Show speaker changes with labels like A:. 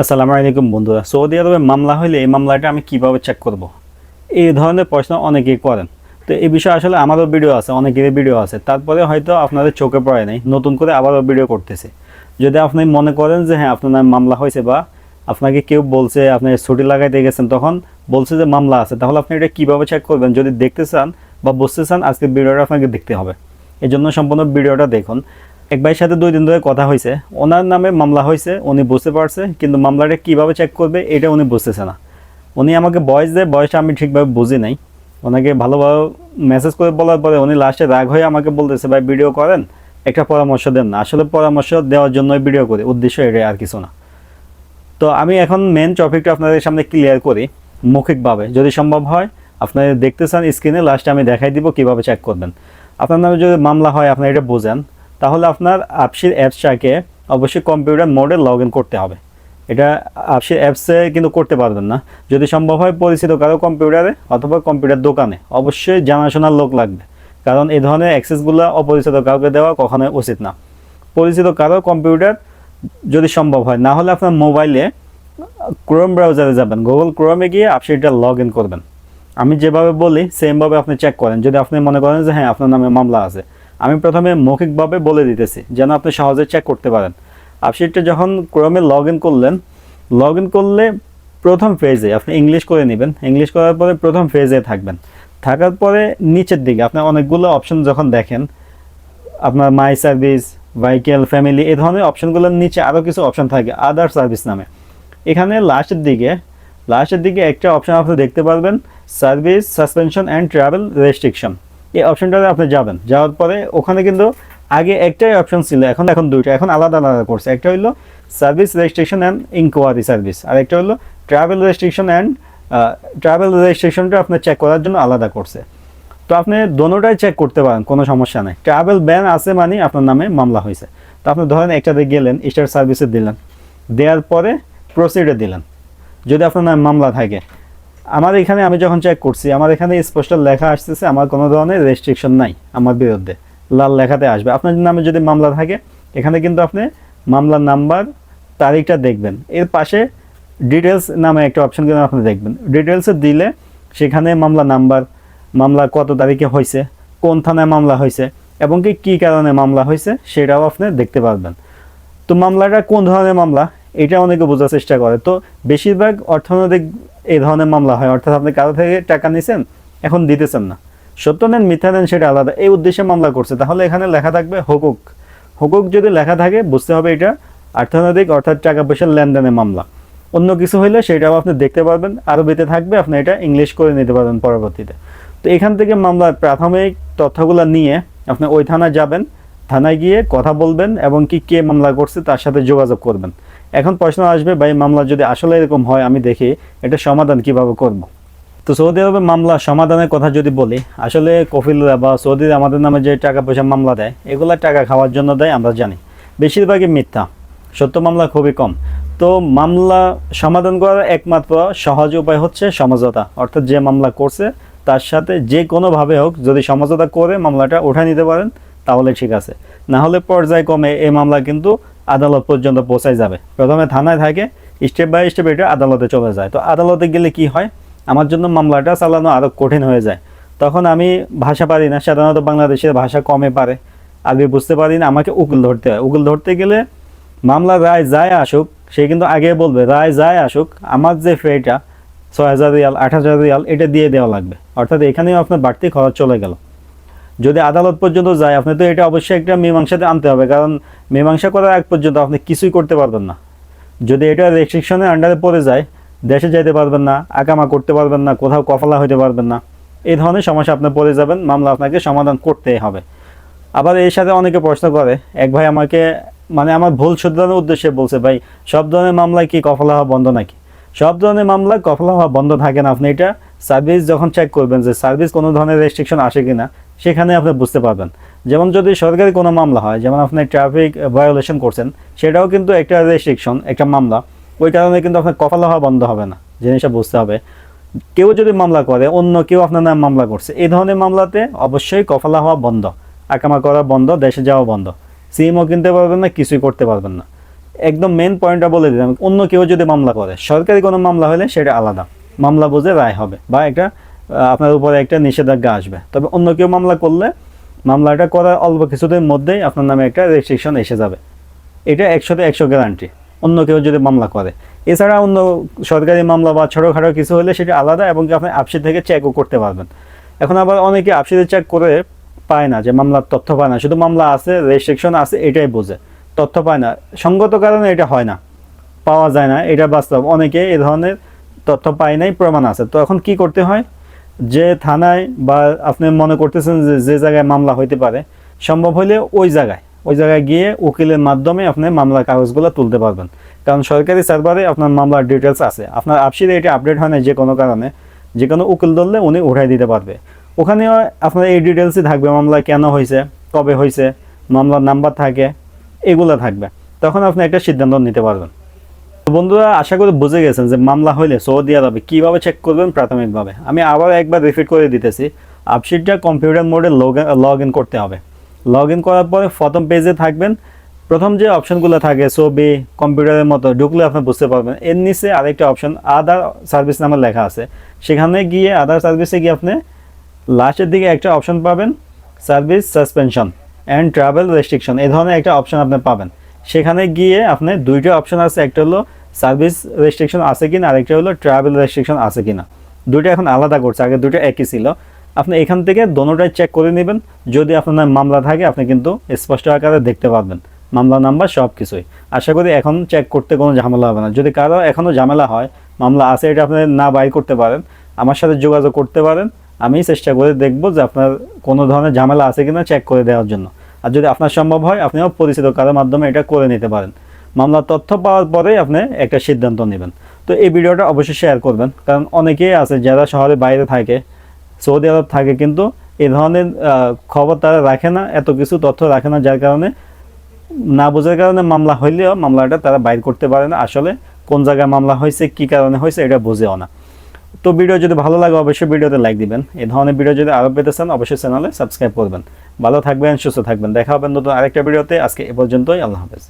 A: আসসালামু আলাইকুম বন্ধুরা। সৌদি আরবে মামলা হলে এই মামলাটা আমি কীভাবে চেক করব। এই ধরনের প্রশ্ন অনেকেই করেন। তো এই বিষয়ে আসলে আমারও ভিডিও আছে, অনেকেরই ভিডিও আছে। তারপরে হয়তো আপনাদের চোখে পড়ে নাই, নতুন করে আবারও ভিডিও করতেছে। যদি আপনি মনে করেন যে হ্যাঁ আপনার মামলা হয়েছে বা আপনাকে কেউ বলছে, আপনি ছুটি লাগাইতে গেছেন, তখন বলছে যে মামলা আছে, তাহলে আপনি এটা কীভাবে চেক করবেন? যদি দেখতে চান বা বুঝতে চান আজকে ভিডিওটা আপনাকে দেখতে হবে। এই জন্য সম্পূর্ণ ভিডিওটা দেখুন। এক ভাইয়ের সাথে দুই দিন ধরে কথা হয়েছে। ওনার নামে মামলা হয়েছে, উনি বুঝতে পারছে, কিন্তু মামলাটা কীভাবে চেক করবে, এটা উনি বুঝতেছে না। উনি আমাকে বয়স দেয় বয়সটা আমি ঠিকভাবে বুঝি নাই। ওনাকে ভালোভাবে মেসেজ করে বলার পরে উনি লাস্টে রাগ হয়ে আমাকে বলতেছে, ভাই ভিডিও করেন, একটা পরামর্শ দেন না। আসলে পরামর্শ দেওয়ার জন্যই ভিডিও করি, উদ্দেশ্য এটাই আর কিছু না। তো আমি এখন মেন টপিকটা আপনাদের সামনে ক্লিয়ার করি, মৌখিকভাবে। যদি সম্ভব হয়, আপনারা দেখতে চান স্ক্রিনে লাস্টে আমি দেখাই দিব কীভাবে চেক করবেন। আপনার নামে যদি মামলা হয় আপনি এটা বোঝেন। তাহলে আপনার আপসির অ্যাপসটাকে অবশ্যই কম্পিউটার মোডে লগ করতে হবে। এটা আপসির অ্যাপসে কিন্তু করতে পারবেন না। যদি সম্ভব হয় পরিচিত কারও কম্পিউটারে অথবা কম্পিউটার দোকানে, অবশ্যই জানাশোনার লোক লাগবে। কারণ এই ধরনের অ্যাক্সেসগুলো অপরিচিত কাউকে দেওয়া কখনোই উচিত না। পরিচিত কারও কম্পিউটার যদি সম্ভব হয়, না হলে আপনার মোবাইলে ক্রোম ব্রাউজারে যাবেন। গুগল ক্রোমে গিয়ে আপনি এটা লগ ইন করবেন। আমি যেভাবে বলি, সেমভাবে আপনি চেক করেন। যদি আপনি মনে করেন যে হ্যাঁ আপনার নামে মামলা আছে আমি প্রথমে মৌখিকভাবে বলে দিতেছি, যেন আপনি সহজে চেক করতে পারেন। আপসিটটা যখন ক্রমে লগ ইন করলেন লগ ইন করলে প্রথম ফেজে আপনি ইংলিশ করে নেবেন। ইংলিশ করার পরে প্রথম ফেজে থাকবেন। থাকার পরে নিচের দিকে আপনি অনেকগুলো অপশন যখন দেখেন, আপনার মাই সার্ভিস ভাইকেল ফ্যামিলি এই ধরনের অপশনগুলোর নিচে আরও কিছু অপশন থাকে আদার সার্ভিস নামে। এখানে লাস্টের দিকে লাস্টের দিকে একটা অপশন আপনি দেখতে পারবেন service suspension and travel restriction এই অপশনটাতে আপনি যাবেন। যাওয়ার পরে ওখানে কিন্তু আগে একটাই অপশন ছিল, এখন এখন দুইটা, এখন আলাদা আলাদা করছে। একটা হলো service registration and enquiry service, আর একটা হলো ট্রাভেল রেজিস্ট্রেশন অ্যান্ড ট্রাভেল রেজিস্ট্রেশনটা আপনি চেক করার জন্য আলাদা করছে। তো আপনি দোনোটাই চেক করতে পারেন, কোনো সমস্যা নেই। ট্রাভেল ব্যান আছে মানে আপনার নামে মামলা হয়েছে। তো আপনি ধরেন একটাতে গেলেন, স্টার সার্ভিসে দিলেন। দেওয়ার পরে প্রসিডে দিলেন। যদি আপনার নামে মামলা থাকে আমার এখানে আমি যখন চেক করছি, আমার এখানে স্পষ্ট লেখা আসতেছে, আমার কোনো ধরনের রেস্ট্রিকশন নাই আমার বিরুদ্ধে। লাল লেখাতে আসবে। আপনার নামে যদি মামলা থাকে, এখানে কিন্তু আপনি মামলার নাম্বার, তারিখটা দেখবেন। এর পাশে ডিটেলস নামে একটা অপশন কিন্তু আপনি দেখবেন। ডিটেলসে দিলে সেখানে মামলা নাম্বার, মামলা কত তারিখে হয়েছে, কোন থানায় মামলা হয়েছে, এবং কি, কী কারণে মামলা হয়েছে, সেটাও আপনি দেখতে পারবেন। তো মামলাটা কোন ধরনের মামলা? এটা অনেকে বোঝার চেষ্টা করে। তো বেশিরভাগ অর্থনৈতিক এই ধরনের মামলা হয়, অর্থাৎ আপনি কারও থেকে টাকা নিছেন, এখন দিতেছেন না। সত্য নেন, মিথ্যা নেন, সেটা আলাদা। এই উদ্দেশ্যে মামলা করছে। তাহলে এখানে লেখা থাকবে হুকুক। হুকুক যদি লেখা থাকে, বুঝতে হবে এটা অর্থনৈতিক, অর্থাৎ টাকা পয়সার লেনদেনের মামলা। অন্য কিছু হইলে সেটাও আপনি দেখতে পারবেন। আরবিতে থাকবে, আপনি এটা ইংলিশ করে নিতে পারবেন পরবর্তীতে। তো এখান থেকে মামলার প্রাথমিক তথ্যগুলো নিয়ে আপনি ওই থানায় যাবেন। থানায় গিয়ে কথা বলবেন এবং কি কে মামলা করছে, তার সাথে যোগাযোগ করবেন। এখন প্রশ্ন আসবে, ভাই, মামলা যদি আসলে এরকম হয়, আমি দেখি এটা সমাধান কীভাবে করব। তো সৌদি আরবে মামলা সমাধানের কথা যদি বলি, আসলে কফিলরা বা সৌদির আমাদের নামে যে টাকা পয়সা মামলা দেয়, এগুলা টাকা খাওয়ার জন্য দেয়, আমরা জানি। বেশিরভাগই মিথ্যা। সত্য মামলা খুবই কম। তো মামলা সমাধান করার একমাত্র সহজ উপায় হচ্ছে সমঝোতা। অর্থাৎ যে মামলা করছে, তার সাথে যে কোনোভাবে হোক যদি সমঝোতা করে মামলাটা উঠে নিতে পারেন, তাহলে ঠিক আছে। না হলে পর্যায়ক্রমে এই মামলা কিন্তু আদালত পর্যন্ত পৌঁছায় যাবে। প্রথমে থানায় থাকে স্টেপ বাই স্টেপ এটা আদালতে চলে যায়। তো আদালতে গেলে কি হয়? আমার জন্য মামলাটা চালানো আরও কঠিন হয়ে যায়। তখন আমি ভাষা পারি না, সাধারণত বাংলাদেশের ভাষা কমে পারে। আগে বুঝতে পারি না, আমাকে উকিল ধরতে হয়। উকিল ধরতে গেলে মামলা রায় যায় আসুক, সে কিন্তু আগে বলবে, রায় যায় আসুক, আমার যে ফেটা ছয় হাজার রিয়াল, আট হাজার রিয়াল, এটা দিয়ে দেওয়া লাগবে। অর্থাৎ এখানেও আপনার বাড়তি খরচ চলে গেল। যদি আদালত পর্যন্ত যায়, আপনি তো এটা অবশ্যই একটা মীমাংসাতে আনতে হবে, কারণ মীমাংসা করার আগ পর্যন্ত আপনি কিছুই করতে পারবেন না। যদি এটা রেস্ট্রিকশনের আন্ডারে পড়ে যায়, দেশে যাইতে পারবেন না আকামা করতে পারবেন না, কোথাও কফলা হইতে পারবেন না, এই ধরনের সমস্যা আপনি পড়ে যাবেন, মামলা আপনাকে সমাধান করতেই হবে। আবার এর সাথে অনেকে প্রশ্ন করে, এক ভাই আমাকে মানে আমার ভুল শুধরানোর উদ্দেশ্যে বলছে, ভাই, সব ধরনের মামলায় কি কফলা হওয়া বন্ধ নাকি? সব ধরনের মামলায় কফলা হওয়া বন্ধ থাকে না, আপনি এটা সার্ভিস যখন চেক করবেন যে সার্ভিস কোনো ধরনের রেস্ট্রিকশন আসে কি না সেখানে আপনি বুঝতে পারবেন। যেমন যদি সরকারি কোনো মামলা হয়, যেমন আপনি ট্রাফিক ভায়োলেশন করছেন, সেটাও কিন্তু একটা রেস্ট্রিকশন একটা মামলা। ওই কারণে কিন্তু আপনার কফলা হওয়া বন্ধ হবে না, জিনিসটা বুঝতে হবে। কেউ যদি মামলা করে, অন্য কেউ আপনার নামে মামলা করছে, এই ধরনের মামলাতে অবশ্যই কফলা হওয়া বন্ধ, আকামা করা বন্ধ, দেশে যাওয়া বন্ধ। সিমও কিনতে পারবেন না, কিছুই করতে পারবেন না। একদম মেন পয়েন্টটা বলে দিলাম, অন্য কেউ যদি মামলা করে, সরকারি কোনো মামলা হলে সেটা আলাদা। মামলা বুঝে, রায় হবে বা একটা আপনার উপরে একটা নিষেধাজ্ঞা আসবে। তবে অন্য কেউ মামলা করলে মামলাটা করার অল্প কিছুদিন মধ্যেই আপনার নামে একটা রেস্ট্রিকশন এসে যাবে। এটা একশোতে একশো গ্যারান্টি অন্য কেউ যদি মামলা করে। এছাড়া অন্য সরকারি মামলা বা ছোটোখাটো কিছু হলে সেটা আলাদা এবং আপনি আপসি থেকে চেকও করতে পারবেন। এখন আবার অনেকে আপসিতে চেক করে পায় না যে মামলার তথ্য পায় না। শুধু মামলা আছে রেস্ট্রিকশন আছে, এটাই বোঝে। তথ্য পায় না। সঙ্গত কারণে এটা হয় না। পাওয়া যায় না। এটা বাস্তব। অনেকে এ ধরনের তথ্য পায় নাই, প্রমাণ আছে। তো এখন কি করতে হয়? যে থানায় বা আপনি মনে করতেছেন যে যে জায়গায় মামলা হইতে পারে, সম্ভব হলে ওই জায়গায় ওই জায়গায় গিয়ে উকিলের মাধ্যমে আপনি মামলার কাগজগুলো তুলতে পারবেন। কারণ সরকারি সার্ভারে আপনার মামলার ডিটেলস আছে। আপনার আপসিতে এটা আপডেট হয় না যে কোনো কারণে, যে কোনো উকিল ধরলে উনি উঠাই দিতে পারবে। ওখানেও আপনার এই ডিটেলসই থাকবে, মামলা কেন হয়েছে কবে হয়েছে মামলার নাম্বার থাকে, এগুলো থাকবে। তখন আপনি একটা সিদ্ধান্ত নিতে পারবেন। বন্ধুরা, আশা করি বুঝে গেছেন যে মামলা হলে সৌদি আরবে কীভাবে চেক করবেন প্রাথমিকভাবে। আমি আবার একবার রিপিট করে দিতেছি আপশিটটা কম্পিউটার মোডে লগ ইন করতে হবে। লগ ইন করার পরে প্রথম পেজে থাকবেন। প্রথম যে অপশনগুলো থাকে, ছবি কম্পিউটারের মতো, ঢুকলে আপনি বুঝতে পারবেন। এর নিচে আরেকটা অপশন আদার সার্ভিস নামে লেখা আছে। সেখানে গিয়ে আদার সার্ভিসে গিয়ে আপনি লাস্টের দিকে একটা অপশন পাবেন service suspension and travel restriction এই ধরনের একটা অপশন আপনি পাবেন। সেখানে গিয়ে আপনি দুইটা অপশন আছে, একটা হলো সার্ভিস রেস্ট্রিকশন আছে কিনা, আরেকটা হলো ট্রাভেল রেস্ট্রিকশন আছে কিনা। দুটো এখন আলাদা করছে, আগে দুটো একই ছিল। আপনি এখান থেকে দোনোটাই চেক করে নেবেন। যদি আপনার মামলা থাকে, আপনি কিন্তু স্পষ্ট আকারে দেখতে পারবেন। মামলা নাম্বার সব কিছুই আশা করি এখন চেক করতে কোনো ঝামেলা হবে না। যদি কারও এখনও ঝামেলা হয়, মামলা আছে এটা আপনি না বাই করতে পারেন। আমার সাথে যোগাযোগ করতে পারেন। আমি চেষ্টা করে দেখব যে আপনার কোনো ধরনের ঝামেলা আছে কিনা চেক করে দেওয়ার জন্য। আর যদি আপনার সম্ভব হয়, আপনিও পরিচিত কারোর মাধ্যমে এটা করে নিতে পারেন। মামলার তথ্য পাওয়ার পরে আপনি একটা সিদ্ধান্ত নেবেন। তো এই ভিডিওটা অবশ্যই শেয়ার করবেন। কারণ অনেকেই আছে যারা শহরের বাইরে থাকে, সৌদি আরব থাকে, কিন্তু এই ধরনের খবর তারা রাখে না, এত কিছু তথ্য রাখে না, যার কারণে না বোঝার কারণে মামলা হইলেও মামলাটা তারা বাইর করতে পারে না। আসলে কোন জায়গায় মামলা হয়েছে, কি কারণে হয়েছে, এটা বোঝেও না। তো ভিডিও যদি ভালো লাগে, অবশ্যই ভিডিওতে লাইক দিবেন। এই ধরনের ভিডিও যদি আরও পেতে চান, অবশ্যই চ্যানেলে সাবস্ক্রাইব করবেন। ভালো থাকবেন, সুস্থ থাকবেন। দেখা হবে নতুন আরেকটা ভিডিওতে। আজকে এ পর্যন্তই, আল্লাহ হাফেজ।